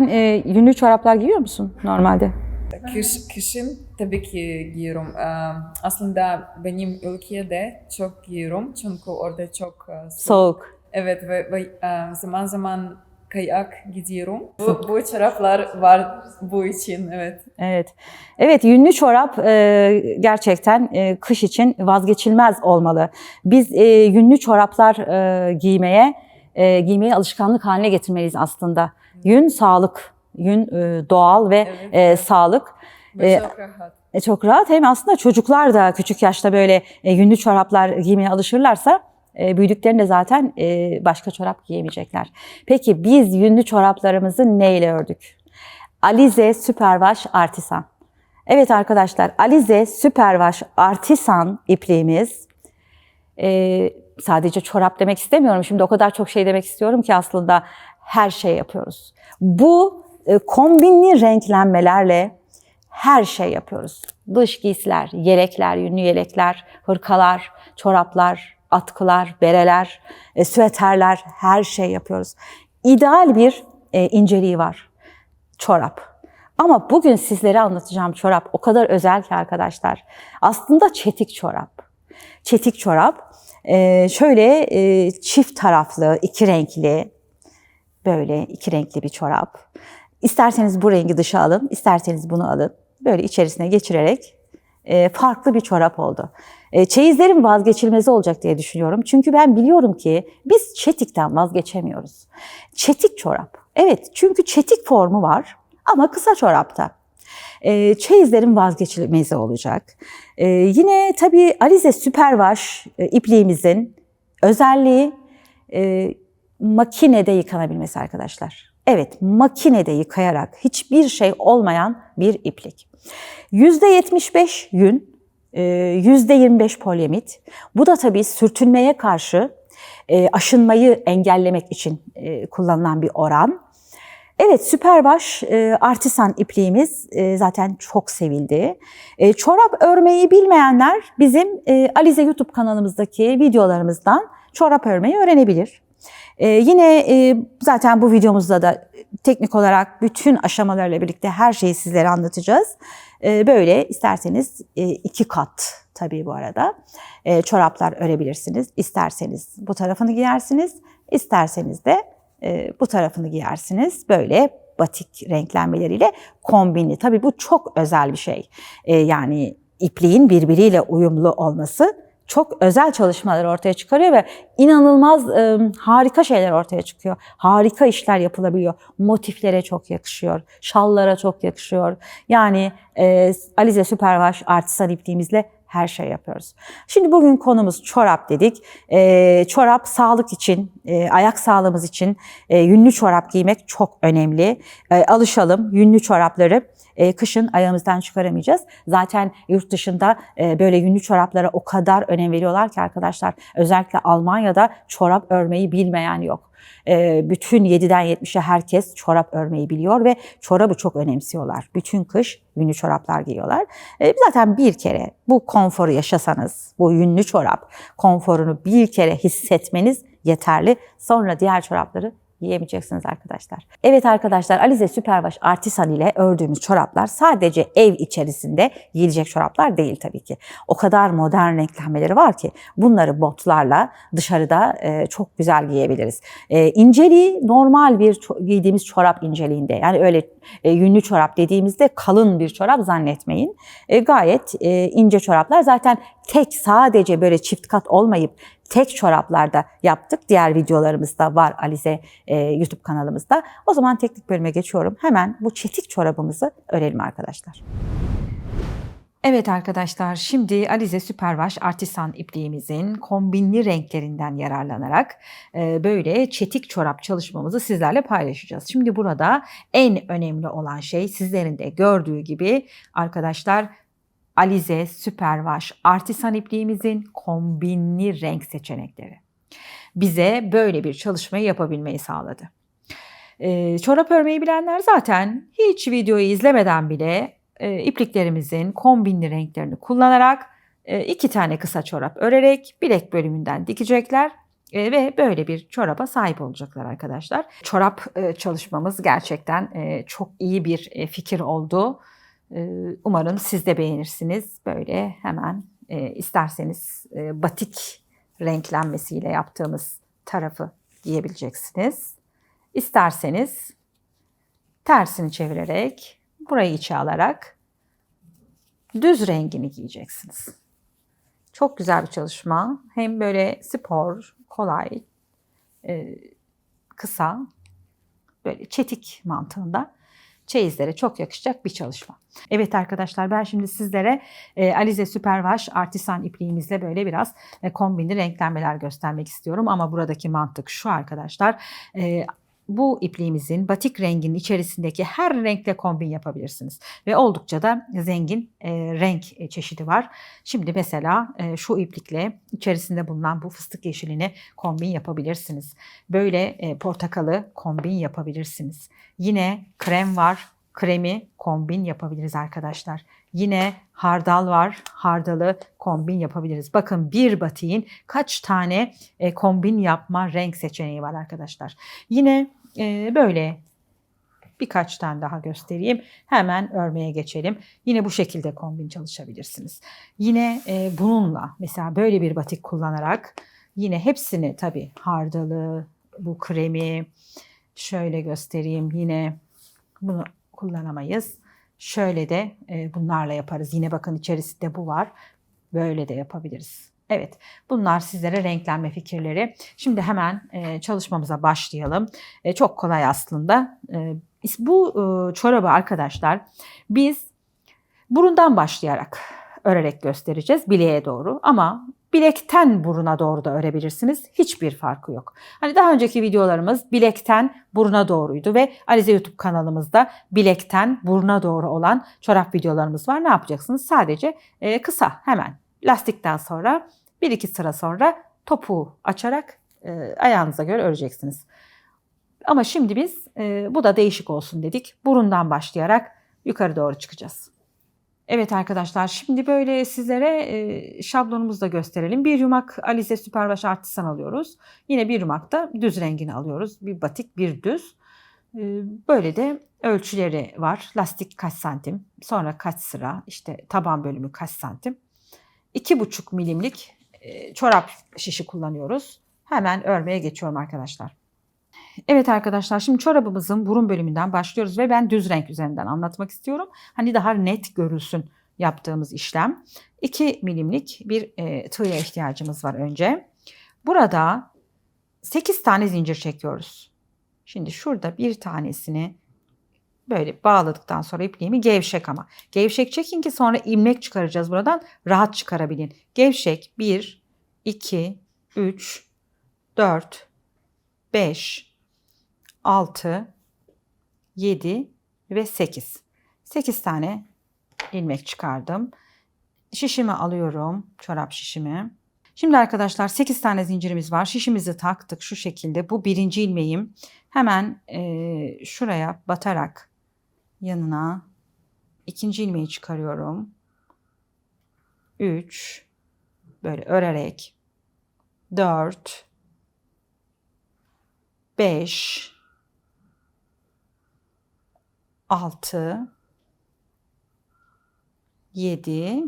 E, yünlü çoraplar giyiyor musun normalde? Kış, kışın tabii ki giyiyorum. Aslında benim ülkede çok giyiyorum çünkü orada çok soğuk. Soğuk. Evet ve, ve zaman zaman kayak gidiyorum. Bu, bu çoraplar var bu için evet. Evet. Evet, yünlü çorap e, gerçekten e, kış için vazgeçilmez olmalı. Biz e, yünlü çoraplar e, giymeye e, giymeyi alışkanlık haline getirmeliyiz aslında. Yün sağlık, yün e, doğal ve Evet. e, sağlık. Ve E, çok rahat. E, çok rahat. Hem aslında çocuklar da küçük yaşta böyle e, yünlü çoraplar giymeye alışırlarsa e, büyüdüklerinde zaten e, başka çorap giyemeyecekler. Peki biz yünlü çoraplarımızı neyle ördük? Alize Superwash Artisan. Evet arkadaşlar Alize Superwash Artisan ipliğimiz e, sadece çorap demek istemiyorum. Şimdi o kadar çok şey demek istiyorum ki aslında her şey yapıyoruz. Bu e, kombinli renklenmelerle her şey yapıyoruz. Dış giysiler, yelekler, yünlü yelekler, hırkalar, çoraplar, atkılar, bereler, e, süeterler her şey yapıyoruz. İdeal bir e, inceliği var çorap. Ama bugün sizlere anlatacağım çorap o kadar özel ki arkadaşlar. Aslında çetik çorap. Çetik çorap e, şöyle çift taraflı, iki renkli, böyle iki renkli bir çorap. İsterseniz bu rengi dışa alın, isterseniz bunu alın. Böyle içerisine geçirerek e, farklı bir çorap oldu. E, çeyizlerin vazgeçilmezi olacak diye düşünüyorum. Çünkü ben biliyorum ki biz çetikten vazgeçemiyoruz. Çetik çorap. Evet çünkü çetik formu var ama kısa çorapta. E, çeyizlerin vazgeçilmezi olacak. E, yine tabii Alize Superwash e, ipliğimizin özelliği e, makinede yıkanabilmesi arkadaşlar. Evet, makinede yıkayarak hiçbir şey olmayan bir iplik. %75 yün, e, %25 polyamit. Bu da tabii sürtünmeye karşı e, aşınmayı engellemek için e, kullanılan bir oran. Evet, Superwash e, artisan ipliğimiz e, zaten çok sevildi. E, çorap örmeyi bilmeyenler bizim e, Alize YouTube kanalımızdaki videolarımızdan çorap örmeyi öğrenebilir. E, yine e, zaten bu videomuzda da teknik olarak bütün aşamalarla birlikte her şeyi sizlere anlatacağız. E, böyle isterseniz e, iki kat tabii bu arada e, çoraplar örebilirsiniz. İsterseniz bu tarafını giyersiniz, isterseniz de e, bu tarafını giyersiniz. Böyle batik renklenmeleriyle kombinli. Tabii bu çok özel bir şey. E, yani ipliğin birbiriyle uyumlu olması çok özel çalışmalar ortaya çıkarıyor ve inanılmaz e, harika şeyler ortaya çıkıyor. Harika işler yapılabiliyor. Motiflere çok yakışıyor. Şallara çok yakışıyor. Yani e, Alize Superwash artisan ipliğimizle her şey yapıyoruz. Şimdi bugün konumuz çorap dedik. E, çorap sağlık için, e, ayak sağlığımız için e, yünlü çorap giymek çok önemli. E, alışalım yünlü çorapları e, kışın ayağımızdan çıkaramayacağız. Zaten yurt dışında e, böyle yünlü çoraplara o kadar önem veriyorlar ki arkadaşlar. Özellikle Almanya'da çorap örmeyi bilmeyen yok. E, bütün 7'den 70'e herkes çorap örmeyi biliyor ve çorabı çok önemsiyorlar. Bütün kış yünlü çoraplar giyiyorlar. E, zaten bir kere bu konforu yaşasanız, bu yünlü çorap konforunu bir kere hissetmeniz yeterli. Sonra diğer çorapları giyemeyeceksiniz arkadaşlar. Evet arkadaşlar Alize Superwash Artisan ile ördüğümüz çoraplar sadece ev içerisinde giyilecek çoraplar değil tabii ki. O kadar modern renklenmeleri var ki bunları botlarla dışarıda e, çok güzel giyebiliriz. E, inceliği normal bir ço- giydiğimiz çorap inceliğinde yani öyle e, yünlü çorap dediğimizde kalın bir çorap zannetmeyin. E, gayet e, ince çoraplar zaten tek sadece böyle çift kat olmayıp tek çoraplarda yaptık. Diğer videolarımızda var Alize e, YouTube kanalımızda. O zaman teknik bölüme geçiyorum. Hemen bu çetik çorabımızı örelim arkadaşlar. Evet arkadaşlar şimdi Alize Superwash Artisan ipliğimizin kombinli renklerinden yararlanarak e, böyle çetik çorap çalışmamızı sizlerle paylaşacağız. Şimdi burada en önemli olan şey sizlerin de gördüğü gibi arkadaşlar Alize Superwash Artisan ipliğimizin kombinli renk seçenekleri. Bize böyle bir çalışmayı yapabilmeyi sağladı. E, çorap örmeyi bilenler zaten hiç videoyu izlemeden bile e, ipliklerimizin kombinli renklerini kullanarak e, iki tane kısa çorap örerek bilek bölümünden dikecekler E, ve böyle bir çoraba sahip olacaklar arkadaşlar. Çorap e, çalışmamız gerçekten e, çok iyi bir e, fikir oldu. E, umarım siz de beğenirsiniz. Böyle hemen e, isterseniz e, batik renklenmesiyle yaptığımız tarafı giyebileceksiniz. İsterseniz tersini çevirerek burayı içe alarak düz rengini giyeceksiniz. Çok güzel bir çalışma. Hem böyle spor, kolay, e, kısa, böyle çetik mantığında çeyizlere çok yakışacak bir çalışma. Evet arkadaşlar ben şimdi sizlere e, Alize Superwash artisan ipliğimizle böyle biraz e, kombinli renklenmeler göstermek istiyorum. Ama buradaki mantık şu arkadaşlar. E, bu ipliğimizin batik renginin içerisindeki her renkle kombin yapabilirsiniz. Ve oldukça da zengin e, renk e, çeşidi var. Şimdi mesela e, şu iplikle içerisinde bulunan bu fıstık yeşilini kombin yapabilirsiniz. Böyle e, portakalı kombin yapabilirsiniz. Yine krem var. Kremi kombin yapabiliriz arkadaşlar. Yine hardal var. Hardalı kombin yapabiliriz. Bakın bir batiğin kaç tane e, kombin yapma renk seçeneği var arkadaşlar. Yine e, böyle birkaç tane daha göstereyim. Hemen örmeye geçelim. Yine bu şekilde kombin çalışabilirsiniz. Yine e, bununla mesela böyle bir batik kullanarak yine hepsini tabii hardalı, bu kremi şöyle göstereyim. Yine bunu kullanamayız. Şöyle de e, bunlarla yaparız. Yine bakın içerisinde bu var. Böyle de yapabiliriz. Evet, bunlar sizlere renklenme fikirleri. Şimdi hemen e, çalışmamıza başlayalım. E, çok kolay aslında. E, bu e, çorabı arkadaşlar biz burundan başlayarak örerek göstereceğiz bileğe doğru. Ama bilekten buruna doğru da örebilirsiniz. Hiçbir farkı yok. Hani daha önceki videolarımız bilekten buruna doğruydu ve Alize YouTube kanalımızda bilekten buruna doğru olan çorap videolarımız var. Ne yapacaksınız? Sadece e, kısa hemen lastikten sonra bir iki sıra sonra topuğu açarak e, ayağınıza göre öreceksiniz. Ama şimdi biz e, bu da değişik olsun dedik. Burundan başlayarak yukarı doğru çıkacağız. Evet arkadaşlar şimdi böyle sizlere e, şablonumuzu da gösterelim. Bir yumak Alize Süperbaş Artisan alıyoruz. Yine bir yumak da düz rengini alıyoruz. Bir batik bir düz. E, böyle de ölçüleri var. Lastik kaç santim, sonra kaç sıra, işte taban bölümü kaç santim. 2,5 milimlik e, çorap şişi kullanıyoruz. Hemen örmeye geçiyorum arkadaşlar. Evet arkadaşlar şimdi çorabımızın burun bölümünden başlıyoruz ve ben düz renk üzerinden anlatmak istiyorum. Hani daha net görülsün yaptığımız işlem. 2 milimlik bir e, tığya ihtiyacımız var önce. Burada 8 tane zincir çekiyoruz. Şimdi şurada bir tanesini böyle bağladıktan sonra ipliğimi gevşek ama. Gevşek çekin ki sonra ilmek çıkaracağız buradan. Rahat çıkarabilin. Gevşek 1, 2, 3, 4, 5, 6, 7 ve 8. 8 tane ilmek çıkardım. Şişimi alıyorum. Çorap şişimi. Şimdi arkadaşlar 8 tane zincirimiz var. Şişimizi taktık şu şekilde. Bu birinci ilmeğim. Hemen e, şuraya batarak yanına ikinci ilmeği çıkarıyorum. 3 böyle örerek 4 5 6 7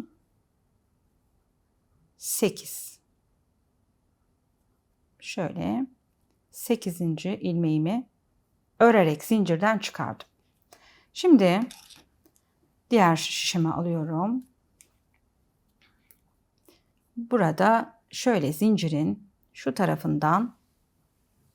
8 şöyle 8. ilmeğimi örerek zincirden çıkardım. Şimdi diğer şişimi alıyorum. Burada şöyle zincirin şu tarafından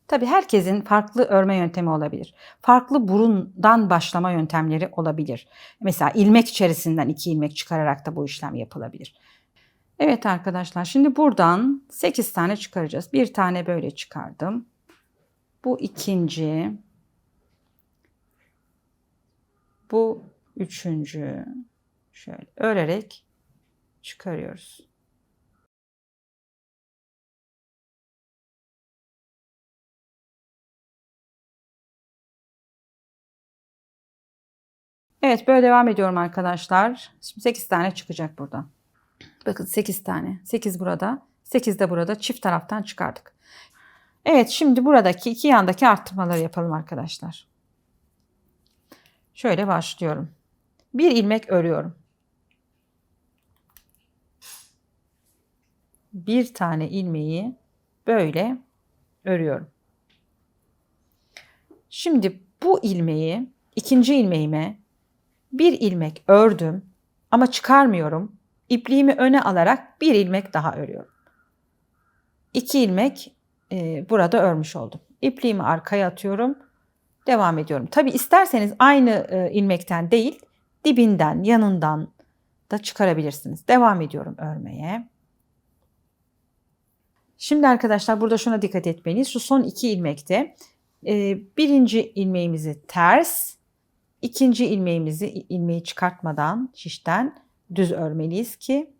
tabi herkesin farklı örme yöntemi olabilir. Farklı burundan başlama yöntemleri olabilir. Mesela ilmek içerisinden iki ilmek çıkararak da bu işlem yapılabilir. Evet arkadaşlar şimdi buradan 8 tane çıkaracağız. Bir tane böyle çıkardım. Bu ikinci. Bu üçüncü. Şöyle örerek çıkarıyoruz. Evet böyle devam ediyorum arkadaşlar. Şimdi 8 tane çıkacak buradan. Bakın 8 tane. 8 burada. 8 de burada. Çift taraftan çıkardık. Evet şimdi buradaki iki yandaki arttırmaları yapalım arkadaşlar. Şöyle başlıyorum. Bir ilmek örüyorum. Bir tane ilmeği böyle örüyorum. Şimdi bu ilmeği ikinci ilmeğime bir ilmek ördüm ama çıkarmıyorum. İpliğimi öne alarak bir ilmek daha örüyorum. İki ilmek e, burada örmüş oldum. İpliğimi arkaya atıyorum. Devam ediyorum. Tabi isterseniz aynı e, ilmekten değil, dibinden, yanından da çıkarabilirsiniz. Devam ediyorum örmeye. Şimdi arkadaşlar burada şuna dikkat etmeliyiz. Şu son iki ilmekte e, birinci ilmeğimizi ters, ikinci ilmeğimizi ilmeği çıkartmadan şişten düz örmeliyiz ki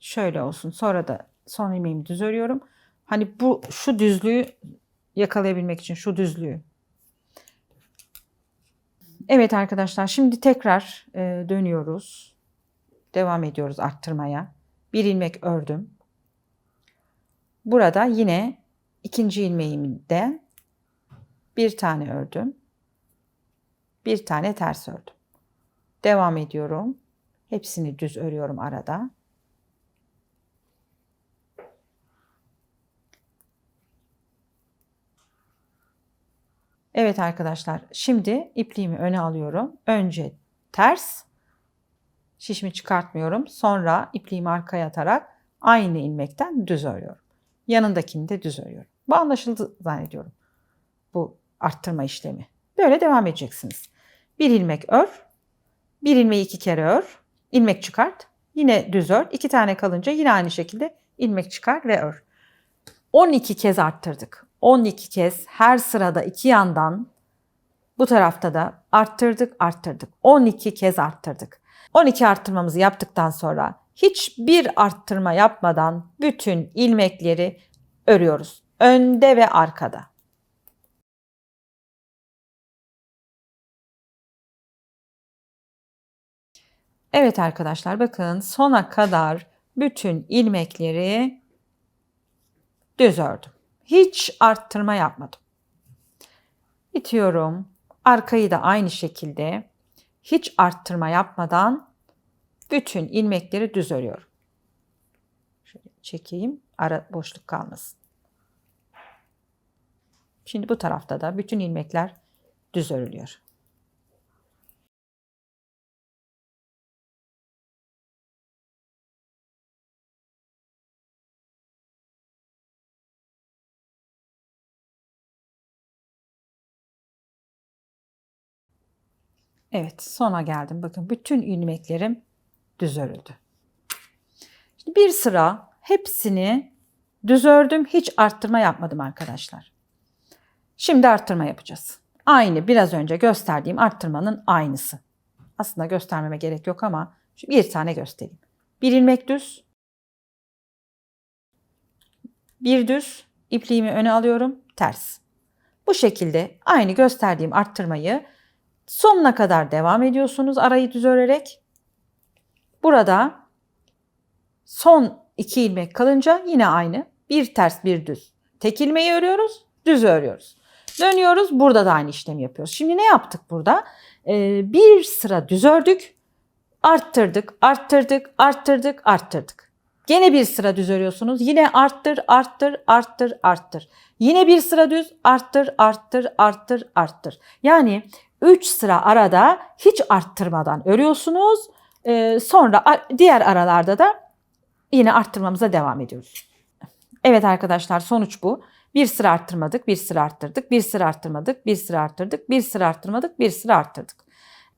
şöyle olsun. Sonra da son ilmeğimi düz örüyorum. Hani bu şu düzlüğü yakalayabilmek için şu düzlüğü. Evet arkadaşlar şimdi tekrar e, dönüyoruz. Devam ediyoruz arttırmaya. Bir ilmek ördüm. Burada yine ikinci ilmeğimden bir tane ördüm. Bir tane ters ördüm. Devam ediyorum. Hepsini düz örüyorum arada. Evet arkadaşlar şimdi ipliğimi öne alıyorum. Önce ters şişimi çıkartmıyorum. Sonra ipliğimi arkaya atarak aynı ilmekten düz örüyorum. Yanındakini de düz örüyorum. Bu anlaşıldı zannediyorum. Bu arttırma işlemi. Böyle devam edeceksiniz. Bir ilmek ör. Bir ilmeği iki kere ör. ilmek çıkart. Yine düz ör. İki tane kalınca yine aynı şekilde ilmek çıkar ve ör. 12 kez arttırdık. 12 kez her sırada iki yandan bu tarafta da arttırdık, arttırdık. 12 kez arttırdık. 12 arttırmamızı yaptıktan sonra hiçbir arttırma yapmadan bütün ilmekleri örüyoruz. Önde ve arkada. Evet arkadaşlar bakın sona kadar bütün ilmekleri düz ördüm. Hiç arttırma yapmadım. İtiyorum. Arkayı da aynı şekilde hiç arttırma yapmadan bütün ilmekleri düz örüyorum. Şöyle çekeyim. Ara boşluk kalmasın. Şimdi bu tarafta da bütün ilmekler düz örülüyor. Evet, sona geldim. Bakın bütün ilmeklerim düz örüldü. Şimdi bir sıra hepsini düz ördüm. Hiç arttırma yapmadım arkadaşlar. Şimdi arttırma yapacağız. Aynı biraz önce gösterdiğim arttırmanın aynısı. Aslında göstermeme gerek yok ama bir tane göstereyim. Bir ilmek düz. Bir düz. ipliğimi öne alıyorum. Ters. Bu şekilde aynı gösterdiğim arttırmayı sonuna kadar devam ediyorsunuz arayı düz örerek. Burada son iki ilmek kalınca yine aynı. Bir ters bir düz. Tek ilmeği örüyoruz, düz örüyoruz. Dönüyoruz, burada da aynı işlemi yapıyoruz. Şimdi ne yaptık burada? Ee, bir sıra düz ördük, arttırdık, arttırdık, arttırdık, arttırdık. Gene bir sıra düz örüyorsunuz. Yine arttır, arttır, arttır, arttır. Yine bir sıra düz, arttır, arttır, arttır, arttır. Yani 3 sıra arada hiç arttırmadan örüyorsunuz. Ee, sonra diğer aralarda da yine arttırmamıza devam ediyoruz. Evet arkadaşlar sonuç bu. Bir sıra arttırmadık, bir sıra arttırdık, bir sıra arttırmadık, bir sıra arttırdık, bir sıra arttırmadık, bir sıra arttırdık.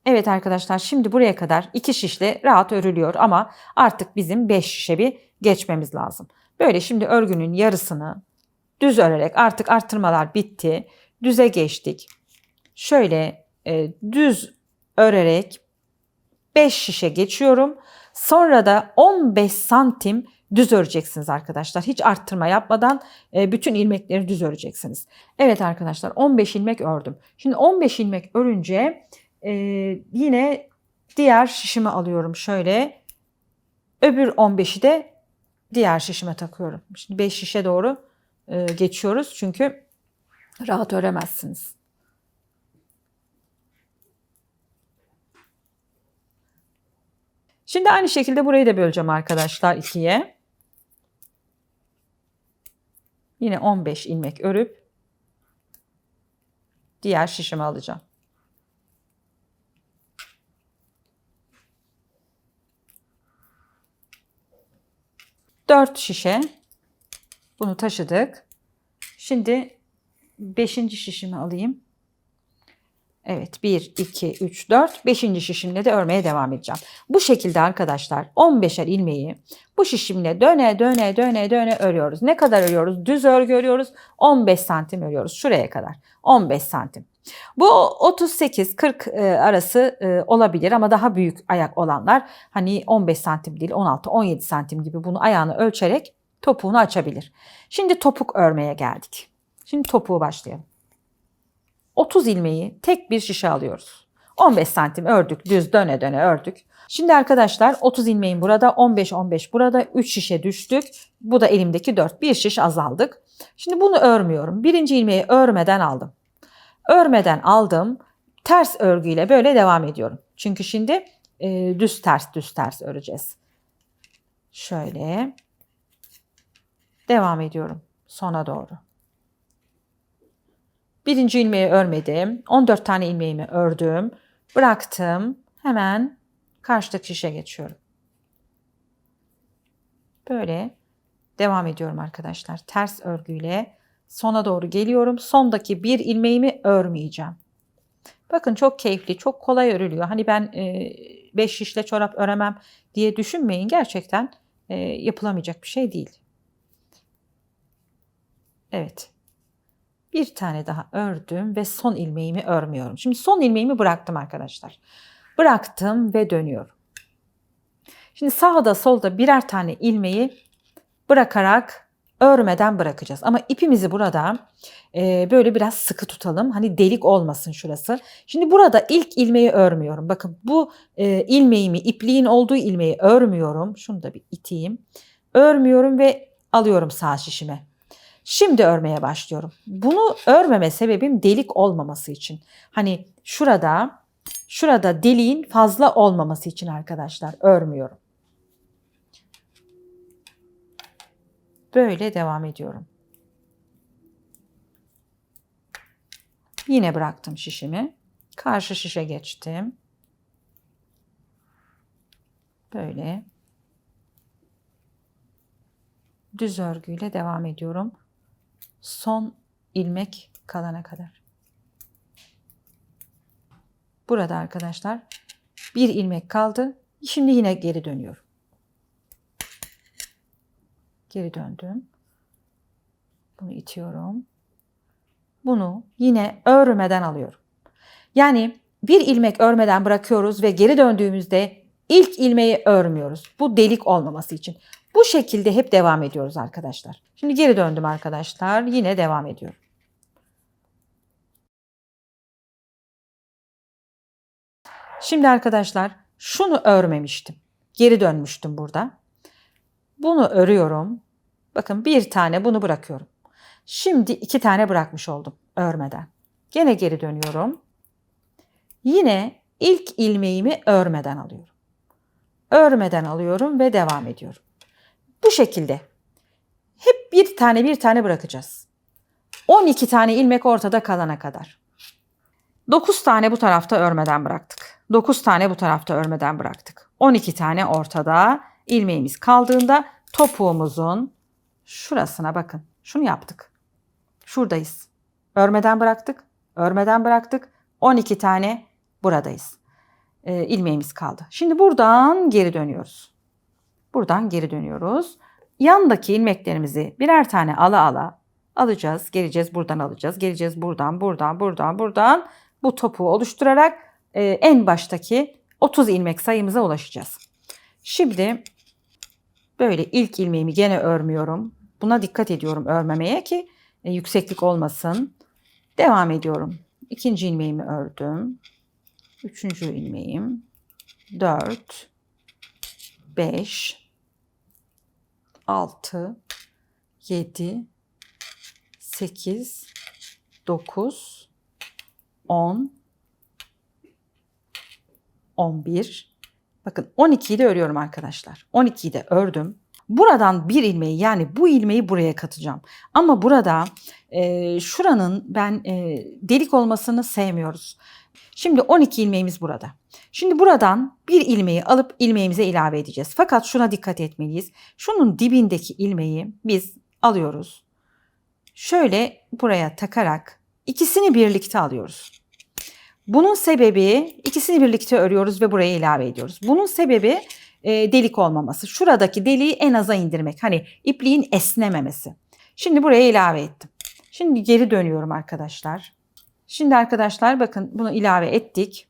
Evet arkadaşlar şimdi buraya kadar iki şişle rahat örülüyor ama artık bizim 5 şişe bir geçmemiz lazım. Böyle şimdi örgünün yarısını düz örerek artık arttırmalar bitti. Düze geçtik. Şöyle e, düz örerek 5 şişe geçiyorum. Sonra da 15 santim düz öreceksiniz arkadaşlar. Hiç arttırma yapmadan e, bütün ilmekleri düz öreceksiniz. Evet arkadaşlar 15 ilmek ördüm. Şimdi 15 ilmek örünce e, yine diğer şişime alıyorum şöyle. Öbür 15'i de diğer şişime takıyorum. Şimdi 5 şişe doğru e, geçiyoruz çünkü rahat öremezsiniz. Şimdi aynı şekilde burayı da böleceğim arkadaşlar ikiye. Yine 15 ilmek örüp diğer şişimi alacağım. Dört şişe bunu taşıdık. Şimdi beşinci şişimi alayım. Evet 1, 2, 3, 4. Beşinci şişimle de örmeye devam edeceğim. Bu şekilde arkadaşlar 15'er ilmeği bu şişimle döne döne döne döne örüyoruz. Ne kadar örüyoruz? Düz örgü örüyoruz. 15 santim örüyoruz. Şuraya kadar. 15 santim. Bu 38-40 e, arası e, olabilir ama daha büyük ayak olanlar hani 15 santim değil 16-17 santim gibi bunu ayağını ölçerek topuğunu açabilir. Şimdi topuk örmeye geldik. Şimdi topuğu başlayalım. 30 ilmeği tek bir şişe alıyoruz. 15 santim ördük, düz döne döne ördük. Şimdi arkadaşlar 30 ilmeğin burada, 15 15 burada 3 şişe düştük. Bu da elimdeki 4. Bir şiş azaldık. Şimdi bunu örmüyorum. Birinci ilmeği örmeden aldım. Örmeden aldım. Ters örgüyle böyle devam ediyorum. Çünkü şimdi e, düz ters düz ters öreceğiz. Şöyle devam ediyorum sona doğru. Birinci ilmeği örmedim. 14 tane ilmeğimi ördüm. Bıraktım. Hemen karşıdaki şişe geçiyorum. Böyle devam ediyorum arkadaşlar. Ters örgüyle sona doğru geliyorum. Sondaki bir ilmeğimi örmeyeceğim. Bakın çok keyifli, çok kolay örülüyor. Hani ben 5 şişle çorap öremem diye düşünmeyin. Gerçekten e, yapılamayacak bir şey değil. Evet. Bir tane daha ördüm ve son ilmeğimi örmüyorum. Şimdi son ilmeğimi bıraktım arkadaşlar. Bıraktım ve dönüyorum. Şimdi sağda solda birer tane ilmeği bırakarak örmeden bırakacağız. Ama ipimizi burada e, böyle biraz sıkı tutalım. Hani delik olmasın şurası. Şimdi burada ilk ilmeği örmüyorum. Bakın bu e, ilmeğimi, ipliğin olduğu ilmeği örmüyorum. Şunu da bir iteyim. Örmüyorum ve alıyorum sağ şişime. Şimdi örmeye başlıyorum. Bunu örmeme sebebim delik olmaması için. Hani şurada şurada deliğin fazla olmaması için arkadaşlar örmüyorum. Böyle devam ediyorum. Yine bıraktım şişimi. Karşı şişe geçtim. Böyle düz örgüyle devam ediyorum son ilmek kalana kadar. Burada arkadaşlar bir ilmek kaldı. Şimdi yine geri dönüyorum. Geri döndüm. Bunu itiyorum. Bunu yine örmeden alıyorum. Yani bir ilmek örmeden bırakıyoruz ve geri döndüğümüzde ilk ilmeği örmüyoruz. Bu delik olmaması için. Bu şekilde hep devam ediyoruz arkadaşlar. Şimdi geri döndüm arkadaşlar. Yine devam ediyorum. Şimdi arkadaşlar şunu örmemiştim. Geri dönmüştüm burada. Bunu örüyorum. Bakın bir tane bunu bırakıyorum. Şimdi iki tane bırakmış oldum örmeden. Gene geri dönüyorum. Yine ilk ilmeğimi örmeden alıyorum. Örmeden alıyorum ve devam ediyorum. Bu şekilde. Hep bir tane bir tane bırakacağız. 12 tane ilmek ortada kalana kadar. 9 tane bu tarafta örmeden bıraktık. 9 tane bu tarafta örmeden bıraktık. 12 tane ortada ilmeğimiz kaldığında topuğumuzun şurasına bakın. Şunu yaptık. Şuradayız. Örmeden bıraktık. Örmeden bıraktık. 12 tane buradayız. Ee, ilmeğimiz kaldı. Şimdi buradan geri dönüyoruz. Buradan geri dönüyoruz. Yandaki ilmeklerimizi birer tane ala ala alacağız. Geleceğiz buradan alacağız. Geleceğiz buradan, buradan, buradan, buradan. Bu topuğu oluşturarak e, en baştaki 30 ilmek sayımıza ulaşacağız. Şimdi böyle ilk ilmeğimi gene örmüyorum. Buna dikkat ediyorum örmemeye ki e, yükseklik olmasın. Devam ediyorum. İkinci ilmeğimi ördüm. Üçüncü ilmeğim. Dört. 5 6 7 8, 9, 10, 11. Bakın 12'yi de örüyorum arkadaşlar. 12'yi de ördüm. Buradan bir ilmeği yani bu ilmeği buraya katacağım. Ama burada e, şuranın ben e, delik olmasını sevmiyoruz. Şimdi 12 ilmeğimiz burada. Şimdi buradan bir ilmeği alıp ilmeğimize ilave edeceğiz. Fakat şuna dikkat etmeliyiz. Şunun dibindeki ilmeği biz alıyoruz. Şöyle buraya takarak ikisini birlikte alıyoruz. Bunun sebebi ikisini birlikte örüyoruz ve buraya ilave ediyoruz. Bunun sebebi e, delik olmaması. Şuradaki deliği en aza indirmek. Hani ipliğin esnememesi. Şimdi buraya ilave ettim. Şimdi geri dönüyorum arkadaşlar. Şimdi arkadaşlar bakın bunu ilave ettik.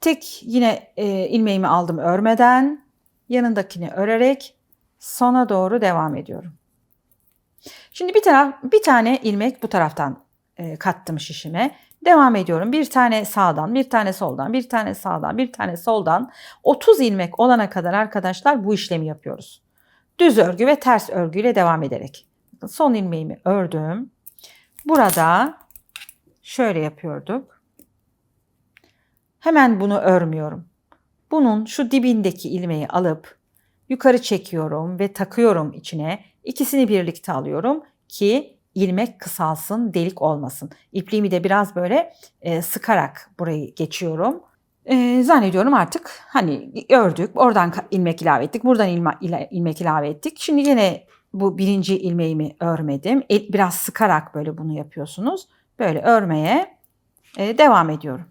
Tek yine e, ilmeğimi aldım örmeden. Yanındakini örerek sona doğru devam ediyorum. Şimdi bir taraf bir tane ilmek bu taraftan e, kattım şişime. Devam ediyorum. Bir tane sağdan, bir tane soldan, bir tane sağdan, bir tane soldan 30 ilmek olana kadar arkadaşlar bu işlemi yapıyoruz. Düz örgü ve ters örgüyle devam ederek. Son ilmeğimi ördüm. Burada şöyle yapıyorduk. Hemen bunu örmüyorum. Bunun şu dibindeki ilmeği alıp yukarı çekiyorum ve takıyorum içine. İkisini birlikte alıyorum ki ilmek kısalsın, delik olmasın. İpliğimi de biraz böyle e, sıkarak burayı geçiyorum. E, zannediyorum artık hani ördük, oradan ilmek ilave ettik, buradan ilme, ila- ilmek ilave ettik. Şimdi yine bu birinci ilmeğimi örmedim. El- biraz sıkarak böyle bunu yapıyorsunuz. Böyle örmeye e, devam ediyorum.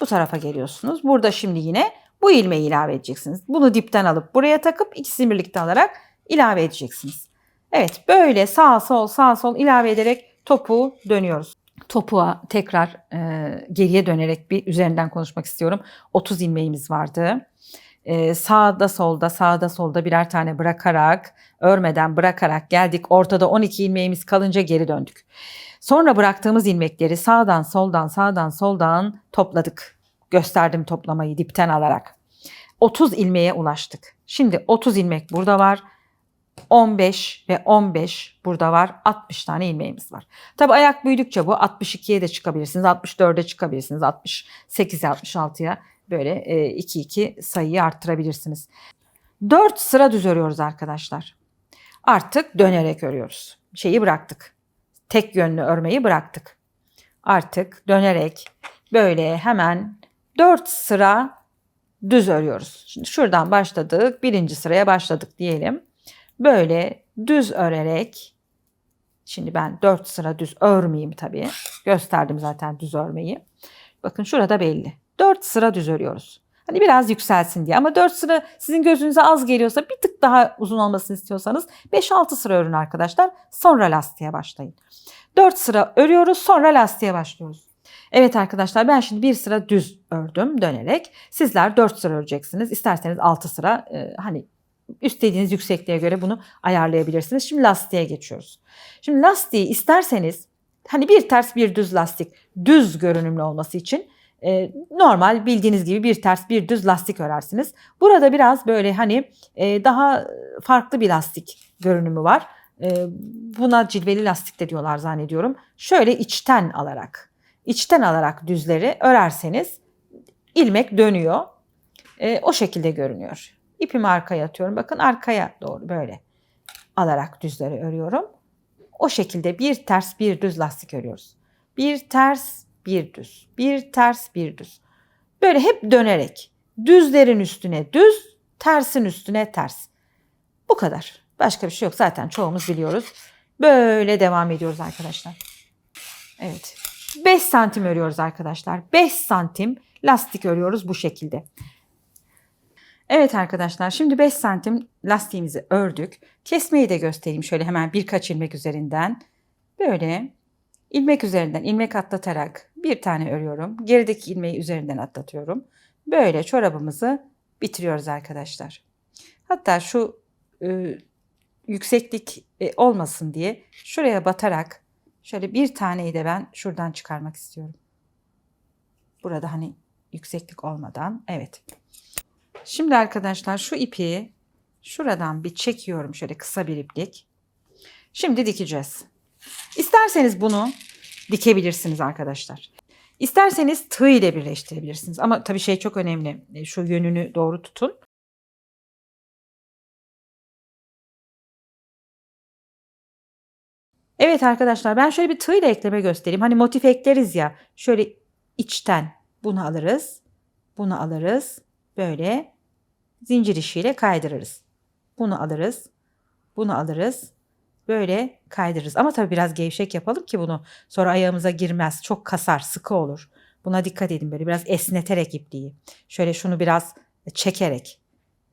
Bu tarafa geliyorsunuz. Burada şimdi yine bu ilmeği ilave edeceksiniz. Bunu dipten alıp buraya takıp ikisini birlikte alarak ilave edeceksiniz. Evet böyle sağ sol sağ sol ilave ederek topuğu dönüyoruz. Topuğa tekrar e, geriye dönerek bir üzerinden konuşmak istiyorum. 30 ilmeğimiz vardı. E, sağda solda sağda solda birer tane bırakarak örmeden bırakarak geldik. Ortada 12 ilmeğimiz kalınca geri döndük. Sonra bıraktığımız ilmekleri sağdan soldan sağdan soldan topladık. Gösterdim toplamayı dipten alarak. 30 ilmeğe ulaştık. Şimdi 30 ilmek burada var. 15 ve 15 burada var. 60 tane ilmeğimiz var. Tabi ayak büyüdükçe bu 62'ye de çıkabilirsiniz. 64'e çıkabilirsiniz. 68'e 66'ya böyle 2-2 sayıyı arttırabilirsiniz. 4 sıra düz örüyoruz arkadaşlar. Artık dönerek örüyoruz. Şeyi bıraktık. Tek yönlü örmeyi bıraktık. Artık dönerek böyle hemen 4 sıra düz örüyoruz. Şimdi şuradan başladık. Birinci sıraya başladık diyelim. Böyle düz örerek şimdi ben 4 sıra düz örmeyeyim tabii. Gösterdim zaten düz örmeyi. Bakın şurada belli. 4 sıra düz örüyoruz. Hani biraz yükselsin diye ama 4 sıra sizin gözünüze az geliyorsa bir tık daha uzun olmasını istiyorsanız 5-6 sıra örün arkadaşlar. Sonra lastiğe başlayın. 4 sıra örüyoruz sonra lastiğe başlıyoruz. Evet arkadaşlar ben şimdi bir sıra düz ördüm dönerek. Sizler 4 sıra öreceksiniz. İsterseniz 6 sıra e, hani istediğiniz yüksekliğe göre bunu ayarlayabilirsiniz. Şimdi lastiğe geçiyoruz. Şimdi lastiği isterseniz hani bir ters bir düz lastik düz görünümlü olması için e, normal bildiğiniz gibi bir ters bir düz lastik örersiniz. Burada biraz böyle hani e, daha farklı bir lastik görünümü var. E, buna cilveli lastik de diyorlar zannediyorum. Şöyle içten alarak, içten alarak düzleri örerseniz ilmek dönüyor. E, o şekilde görünüyor. İpimi arkaya atıyorum. Bakın arkaya doğru böyle alarak düzleri örüyorum. O şekilde bir ters bir düz lastik örüyoruz. Bir ters bir düz. Bir ters bir düz. Böyle hep dönerek düzlerin üstüne düz, tersin üstüne ters. Bu kadar. Başka bir şey yok. Zaten çoğumuz biliyoruz. Böyle devam ediyoruz arkadaşlar. Evet. 5 santim örüyoruz arkadaşlar. 5 santim lastik örüyoruz bu şekilde. Evet arkadaşlar şimdi 5 santim lastiğimizi ördük. Kesmeyi de göstereyim şöyle hemen birkaç ilmek üzerinden. Böyle ilmek üzerinden ilmek atlatarak bir tane örüyorum. Gerideki ilmeği üzerinden atlatıyorum. Böyle çorabımızı bitiriyoruz arkadaşlar. Hatta şu e, yükseklik e, olmasın diye şuraya batarak şöyle bir taneyi de ben şuradan çıkarmak istiyorum. Burada hani yükseklik olmadan evet. Şimdi arkadaşlar şu ipi şuradan bir çekiyorum şöyle kısa bir iplik. Şimdi dikeceğiz. İsterseniz bunu dikebilirsiniz arkadaşlar. İsterseniz tığ ile birleştirebilirsiniz. Ama tabii şey çok önemli. E, Şu yönünü doğru tutun. Evet arkadaşlar ben şöyle bir tığ ile ekleme göstereyim. Hani motif ekleriz ya. Şöyle içten bunu alırız. Bunu alırız. Böyle zincir işiyle kaydırırız. Bunu alırız. Bunu alırız. Böyle kaydırırız. Ama tabii biraz gevşek yapalım ki bunu sonra ayağımıza girmez. Çok kasar, sıkı olur. Buna dikkat edin böyle biraz esneterek ipliği. Şöyle şunu biraz çekerek.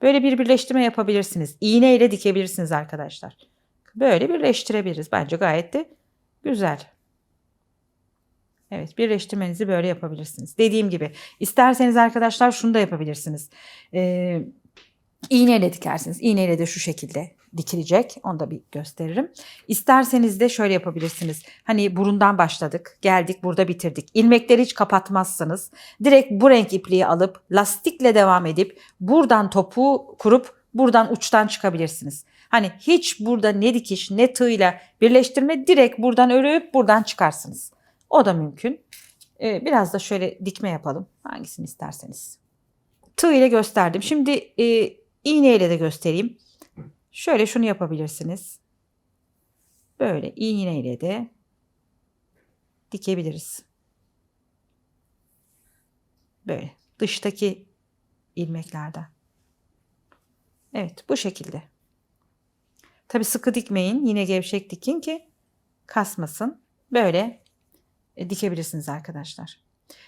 Böyle bir birleştirme yapabilirsiniz. İğne ile dikebilirsiniz arkadaşlar. Böyle birleştirebiliriz. Bence gayet de güzel. Evet birleştirmenizi böyle yapabilirsiniz. Dediğim gibi isterseniz arkadaşlar şunu da yapabilirsiniz. Ee, iğneyle dikersiniz. İğneyle de şu şekilde dikilecek. Onu da bir gösteririm. İsterseniz de şöyle yapabilirsiniz. Hani burundan başladık, geldik, burada bitirdik. İlmekleri hiç kapatmazsınız. Direkt bu renk ipliği alıp lastikle devam edip buradan topuğu kurup buradan uçtan çıkabilirsiniz. Hani hiç burada ne dikiş ne tığla birleştirme direkt buradan örüp buradan çıkarsınız. O da mümkün. Ee, biraz da şöyle dikme yapalım. Hangisini isterseniz. Tığ ile gösterdim. Şimdi e, iğne ile de göstereyim. Şöyle şunu yapabilirsiniz. Böyle iğne ile de dikebiliriz. Böyle dıştaki ilmeklerden. Evet bu şekilde. Tabi sıkı dikmeyin. Yine gevşek dikin ki kasmasın. Böyle e, dikebilirsiniz arkadaşlar.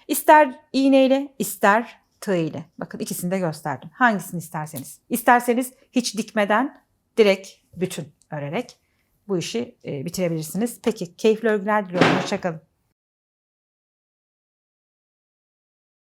İster iğneyle ister tığ ile. Bakın ikisini de gösterdim. Hangisini isterseniz. İsterseniz hiç dikmeden direkt bütün örerek bu işi e, bitirebilirsiniz. Peki keyifli örgüler diliyorum. Hoşçakalın.